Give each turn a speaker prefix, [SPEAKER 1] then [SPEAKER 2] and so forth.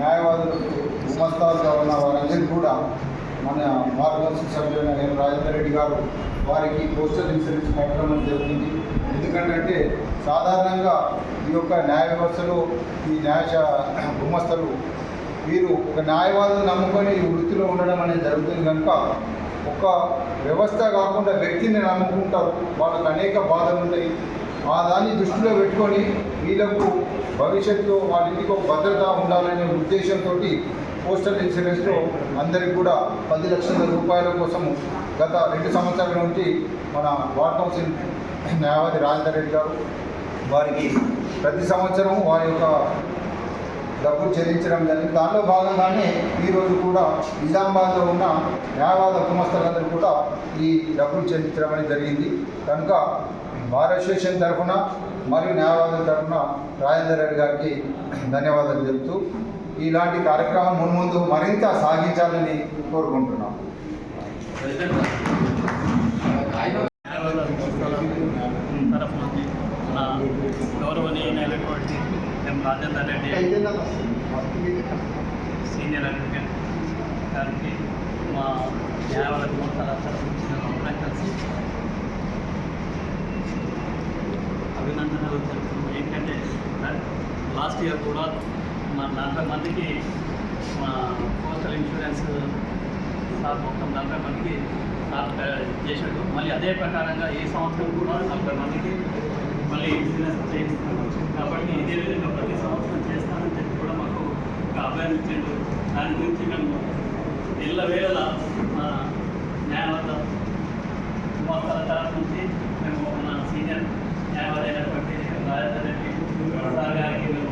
[SPEAKER 1] గుమస్తాలుగా ఉన్న వారందరికీ కూడా మన మార్గదర్శక సభ్యులైన ఎం రాజేందర్ రెడ్డి గారు వారికి పోస్టల్ ఇన్సూరెన్స్ కట్టడం జరిగింది. ఎందుకంటే సాధారణంగా ఈ యొక్క న్యాయ వ్యవస్థలో ఈ న్యాయ గుమస్తలు వీరు ఒక న్యాయవాదులు నమ్ముకొని ఈ వృత్తిలో ఉండడం అనేది జరుగుతుంది కనుక ఒక వ్యవస్థ కాకుండా వ్యక్తిని నమ్ముకుంటారు. వాళ్ళకి అనేక బాధలు ఉంటాయి. ఆ దాన్ని దృష్టిలో పెట్టుకొని వీళ్ళకు భవిష్యత్తులో వాళ్ళింటికి ఒక భద్రత ఉండాలనే ఉద్దేశంతో పోస్టల్ ఇన్సూరెన్స్లో అందరికి కూడా పది లక్షల రూపాయల కోసం గత రెండు సంవత్సరాల నుంచి మన వార్డ్ కౌన్సిల్ న్యాయవాది రాజేందర్ రెడ్డి గారు వారికి ప్రతి సంవత్సరం వారి యొక్క డబ్బులు చెల్లించడం జరిగింది. దానిలో భాగంగానే ఈరోజు కూడా నిజామాబాద్లో ఉన్న న్యాయవాద కుమస్తలందరూ కూడా ఈ డబ్బులు చెల్లించడం అనేది జరిగింది. కనుక బార్ అసోసియేషన్ తరఫున మరియు న్యాయవాదుల తరఫున రాజేందర్ రెడ్డి గారికి ధన్యవాదాలు చెబుతూ ఇలాంటి కార్యక్రమం మున్ముందు మరింత సాగించాలని కోరుకుంటున్నాం
[SPEAKER 2] తరఫు నుంచి మన గౌరవనీయులైనటువంటి M Rajender Reddy senior advocate గారికి మా న్యాయవాద గుమస్తాల కలిసి అభినందనలు తెలుపుతున్నాం ఏంటంటే లాస్ట్ ఇయర్ కూడా మా నలభై మందికి మా పోస్టల్ ఇన్సూరెన్స్ సార్ మొత్తం నలభై మందికి సార్ చేశాడు మళ్ళీ అదే ప్రకారంగా ఈ సంవత్సరం కూడా నలభై మందికి మళ్ళీ ఇన్సూరెన్స్ చేయిస్తున్నాం కాబట్టి ఇదే విధంగా ప్రతి సంవత్సరం చేస్తానని చెప్పి కూడా మాకు ఒక అభ్యర్థి ఇచ్చాడు దాని గురించి మేము ఇళ్ళ వేళ మా న్యాయవాద మోస్తాల తరఫు నుంచి మేము మన సీనియర్ న్యాయవాది అయినటువంటి రాజేందర్ రెడ్డి సార్ గారికి మేము